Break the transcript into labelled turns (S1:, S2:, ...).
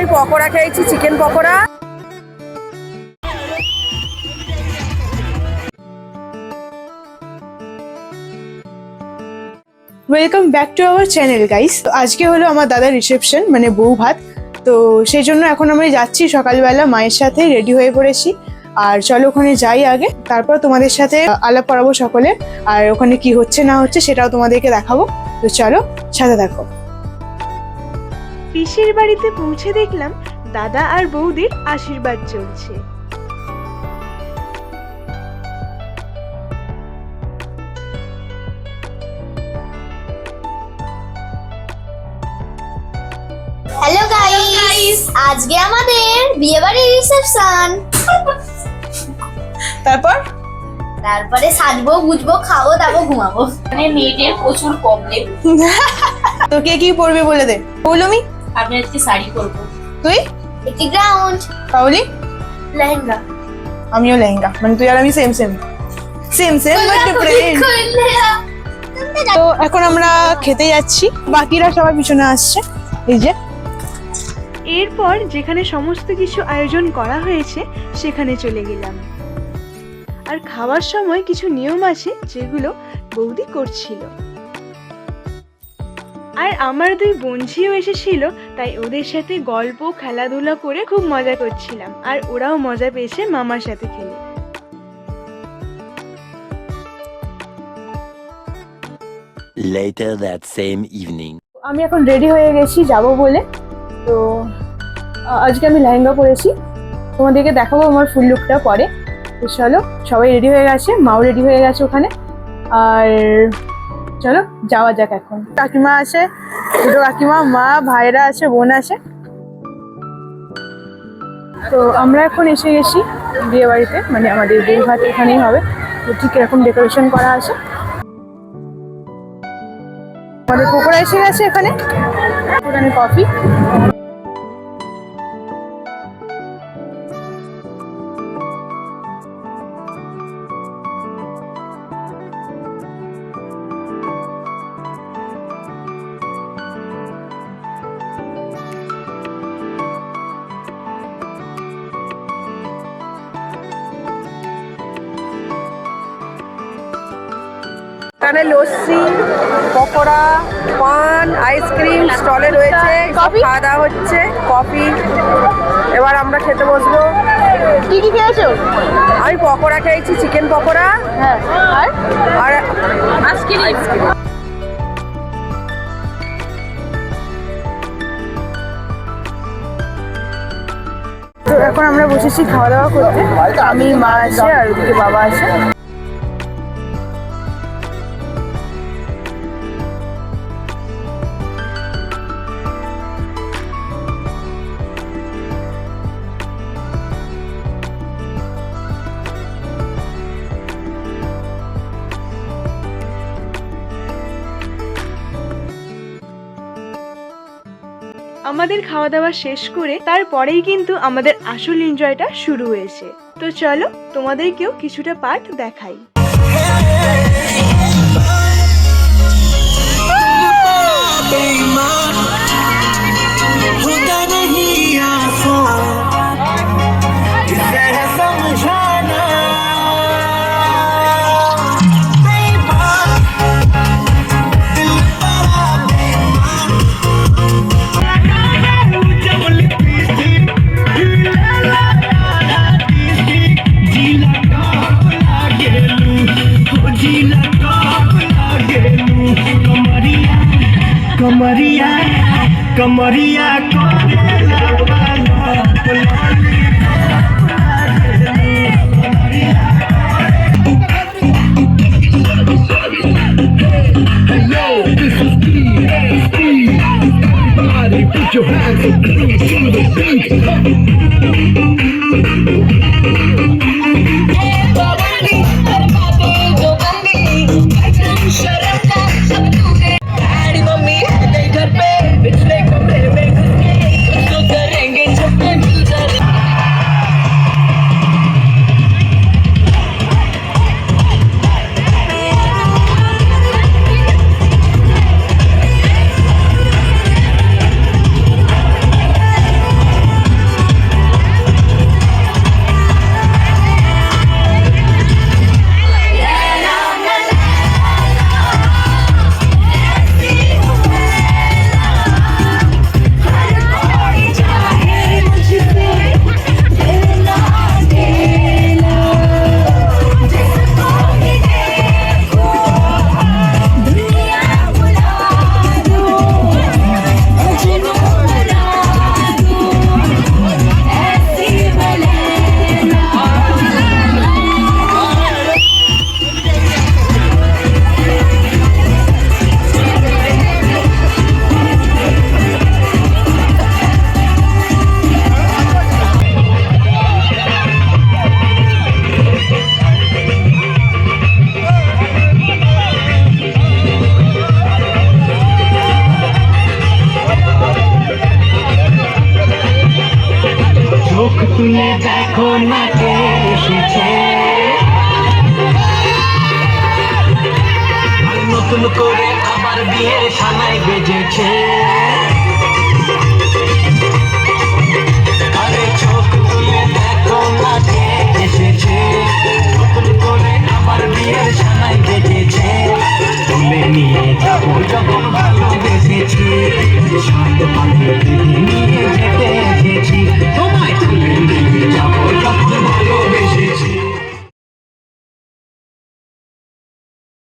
S1: আমি পকোড়া খেয়েছি chicken pakora.
S2: Welcome back to our channel guys তো আজকে হলো আমার দাদার রিসেপশন মানে বউ ভাত। তো সেই জন্য এখন আমরা যাচ্ছি সকালবেলা মায়ের সাথে রেডি হয়ে পড়েছি। আর চলো ওখানে যাই আগে। তারপর তোমাদের সাথে আলাপ করাবো সকলে। আর ওখানে কি হচ্ছে না হচ্ছে সেটাও তোমাদেরকে দেখাবো। তো চলো, সাথে দেখো
S3: পিসির বাড়িতে পৌঁছে দেখলাম দাদা আর বৌদির আশীর্বাদ চলছে।
S4: হ্যালো গাইস আজকে আমাদের বিয়েবাড়ির রিসেপশন
S2: তারপর?
S4: তারপরে সাজবো গুজবো খাব দাবো ঘুমাবো।
S5: মানে মেয়েদের প্রচুর প্রবলেম
S2: তো কে কি পড়বে বলে দে। পৌলমি
S5: আমি আজকে শাড়ি পরবো।
S2: তুই?
S4: একটি গ্রাউন্ড
S2: পাউলি
S4: লেহেঙ্গা।
S2: আমিও লেহেঙ্গা। মানে তুই আর আমি same same same same but different তো এখন আমরা খেতে যাচ্ছি। বাকিরা সবাই পিছনে আসছে। এই যে।
S3: এরপর যেখানে সমস্ত কিছু আয়োজন করা হয়েছে সেখানে চলে গেলাম। আর খাওয়ার সময় কিছু নিয়ম আছে যেগুলো বৌদি করছিল। আর আমার দুই বঞ্ঝিও এসেছিল তাই ওদের সাথে গল্প খেলাধুলা করে খুব মজা করছিলাম। আর ওরাও মজা পেয়েছে মামার সাথে খেলে।
S6: Later that same evening.
S2: আমি এখন রেডি হয়ে গেছি যাব বলে। তো আজকে আমি লেহেঙ্গা পরেছি। তোমাদেরকে দেখাবো আমার ফুল লুকটা পরে। তো চলো সবাই রেডি হয়ে গেছে মাও রেডি হয়ে গেছে ওখানে। আর চলো, যাওয়া যাক এখন। কাকিমা আছে, দুটো কাকিমা, মা, ভাইরা আছে, বোন আছে। তো আমরা এখন এসে গেছি বিয়ে বাড়িতে মানে আমাদের বিয়ে ভাত এখানেই হবে। তো ঠিক এরকম ডেকোরেশন করা আছে। আমাদের পুকুরা এসে গেছে এখানে। এখানে কফি
S1: এখানে লস্যি পকোড়া পান আইসক্রিম স্টলে রয়েছে খাওয়া দাওয়া হচ্ছে কফি। এবার আমরা খেতে বসবো।
S2: কি কি খেয়েছো?
S1: আমি পকোড়া খেয়েছি চিকেন পকোড়া।
S2: হ্যাঁ আর? এখন আমরা বসেছি খাওয়া দাওয়া করতে। আমি মা আছে আর ওদিকে বাবা আছে
S3: আমাদের খাওয়া দাওয়া শেষ করে তারপরেই কিন্তু আমাদের আসল এনজয়টা শুরু হয়েছে। তো চলো তোমাদেরকেও কিছুটা পার্ট দেখাই।
S7: DSP. Everybody put your hands up to the beat. নাকে এসেছে। আর নতুন করে আবার বিয়ের সানাই বেজেছে। আরে চোখ তুলে দেখো না এসেছে। নতুন করে আবার বিয়ের সানাই বেজেছে। তুলে নিয়ে যাব যখন ভালোবেসেছে। সাত পাখি